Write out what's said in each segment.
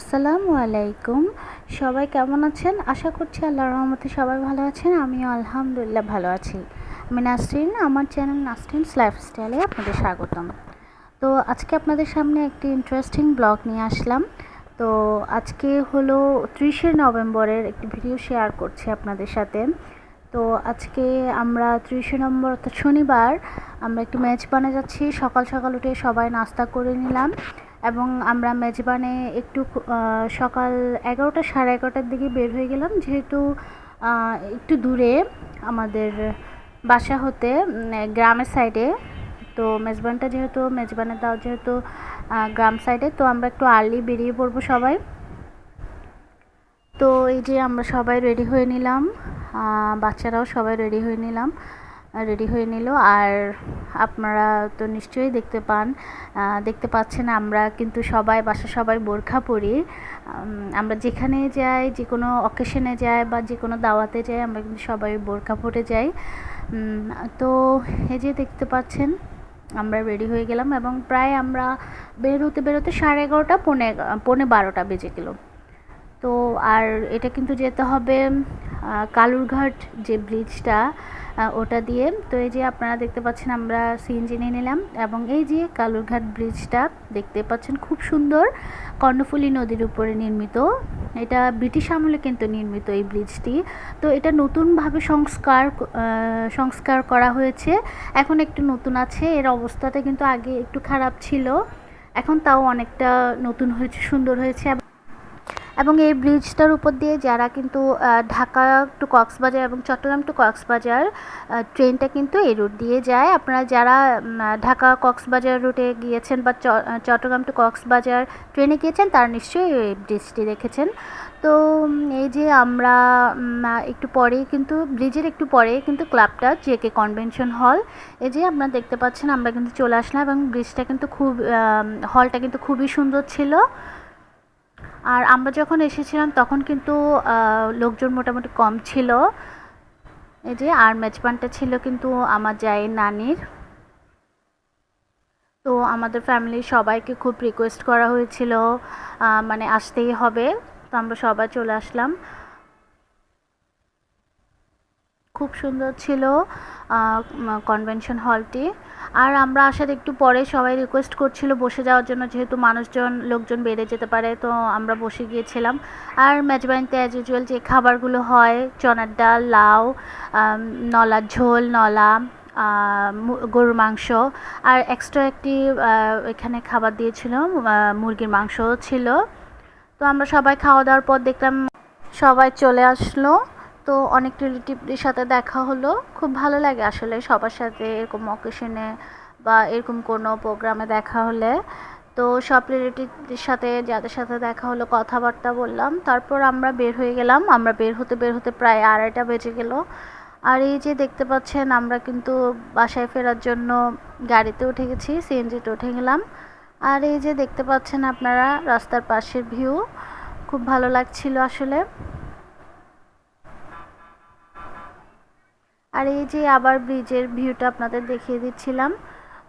আসসালামু আলাইকুম। সবাই কেমন আছেন? আশা করছি আল্লাহর রহমতে সবাই ভালো আছেন, আমিও আলহামদুলিল্লাহ ভালো আছি। আমি নাসরিন, আমার চ্যানেল নাসরিনস লাইফস্টাইলে আপনাদের স্বাগতম। তো আজকে আপনাদের সামনে একটি ইন্টারেস্টিং ব্লগ নিয়ে আসলাম। তো আজকে হলো ত্রিশে নভেম্বরের একটি ভিডিও শেয়ার করছি আপনাদের সাথে। তো আজকে আমরা ত্রিশে নম্বর অর্থাৎ শনিবার, আমরা একটু ম্যাচ বানা যাচ্ছি। সকাল সকাল উঠে সবাই নাস্তা করে নিলাম। এবং আমরা মেজবানে একটু সকাল এগারোটা সাড়ে এগারোটার দিকে বের হয়ে গেলাম। যেহেতু একটু দূরে আমাদের বাসা হতে গ্রামের সাইডে। তো মেজবানটা যেহেতু, মেজবানের দাও যেহেতু গ্রাম সাইডে, তো আমরা একটু আর্লি বেরিয়ে পড়ব সবাই। তো এই যে আমরা সবাই রেডি হয়ে নিলাম। বাচ্চারাও সবাই রেডি হয়ে নিলাম। রেডি হয়ে নিল। আর আপনারা তো নিশ্চয়ই দেখতে পান দেখতে পাচ্ছেন আমরা কিন্তু সবাই বাসা সবাই বোরখা পরি। আমরা যেখানে যাই, যে কোনো অকেশনে যাই বা যে কোনো দাওয়াতে যাই, আমরা কিন্তু সবাই বোরখা পরে যাই। তো এই যে দেখতে পাচ্ছেন, আমরা রেডি হয়ে গেলাম এবং প্রায় আমরা বের হতে বেরোতে সাড়ে এগারোটা, পৌনে পৌনে বারোটা বেজে গেল। তো আর এটা কিন্তু যেতে হবে কালুরঘাট যে ব্রিজটা ওটা দিয়ে। তো এই যে আপনারা দেখতে পাচ্ছেন, আমরা সিএনজি নিয়ে নিলাম এবং এই যে কালুরঘাট ব্রিজটা দেখতে পাচ্ছেন, খুব সুন্দর। কর্ণফুলী নদীর উপরে নির্মিত। এটা ব্রিটিশ আমলে কিন্তু নির্মিত এই ব্রিজটি। তো এটা নতুনভাবে সংস্কার সংস্কার করা হয়েছে। এখন একটু নতুন আছে। এর অবস্থাটা কিন্তু আগে একটু খারাপ ছিল। এখন তাও অনেকটা নতুন হয়েছে, সুন্দর হয়েছে এবং এই ব্রিজটার উপর দিয়ে যারা কিন্তু ঢাকা টু কক্সবাজার এবং চট্টগ্রাম টু কক্সবাজার ট্রেনটা কিন্তু এই রুট দিয়ে যায়। আপনারা যারা ঢাকা কক্সবাজার রুটে গিয়েছেন বা চট্টগ্রাম টু কক্সবাজার ট্রেনে গিয়েছেন, তারা নিশ্চয়ই এই ব্রিজটি দেখেছেন। তো এই যে আমরা একটু পরেই কিন্তু ব্রিজের একটু পরে কিন্তু ক্লাবটা জেকে কনভেনশন হল এই যে আপনারা দেখতে পাচ্ছেন, আমরা কিন্তু চলে আসলাম এবং ব্রিজটা কিন্তু খুব হলটা কিন্তু খুবই সুন্দর ছিল। আর আমরা যখন এসেছিলাম, তখন কিন্তু লোকজন মোটামুটি কম ছিল। এই যে, আর মেজবানটা ছিল কিন্তু আমার যাই নানির। তো আমাদের ফ্যামিলির সবাইকে খুব রিকোয়েস্ট করা হয়েছিল মানে আসতেই হবে। তো আমরা সবাই চলে আসলাম। খুব সুন্দর ছিল কনভেনশন হলটি আর আমরা আসার একটু পরে সবাই রিকোয়েস্ট করছিল বসে যাওয়ার জন্য, যেহেতু মানুষজন, লোকজন বেড়ে যেতে পারে, তো আমরা বসে গিয়েছিলাম। আর মেজবানিতে অ্যাজ ইউজুয়াল যে খাবারগুলো হয়, চনার ডাল, লাউ নলার ঝোল, নলা গরুর মাংস। আর এক্সট্রা একটি এখানে খাবার দিয়েছিল মুরগির মাংস ছিল। তো আমরা সবাই খাওয়া দাওয়ার পর দেখলাম সবাই চলে আসলো। তো অনেক রিলেটিভদের সাথে দেখা হলো। খুব ভালো লাগে আসলে সবার সাথে এরকম অকেশনে বা এরকম কোনো প্রোগ্রামে দেখা হলে। তো সব রিলেটিভদের সাথে যাদের সাথে দেখা হলো কথাবার্তা বললাম, তারপর আমরা বের হয়ে গেলাম। আমরা বের হতে বের হতে প্রায় আড়াইটা বেজে গেল। আর এই যে দেখতে পাচ্ছেন, আমরা কিন্তু বাসায় ফেরার জন্য গাড়িতে উঠে গেছি সিএনজিতে উঠে গেলাম। আর এই যে দেখতে পাচ্ছেন আপনারা, রাস্তার পাশের ভিউ খুব ভালো লাগছিল আসলে। আর এই যে আবার ব্রিজের ভিউটা আপনাদের দেখিয়ে দিচ্ছিলাম।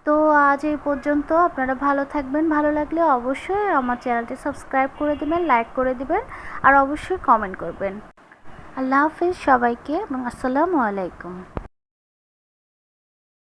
তো আজ এই পর্যন্ত আপনারা ভালো থাকবেন। ভালো লাগলে অবশ্যই আমার চ্যানেলটি সাবস্ক্রাইব করে দেবেন, লাইক করে দেবেন, আর অবশ্যই কমেন্ট করবেন। আল্লাহ হাফিজ সবাইকে এবং আসসালামু আলাইকুম।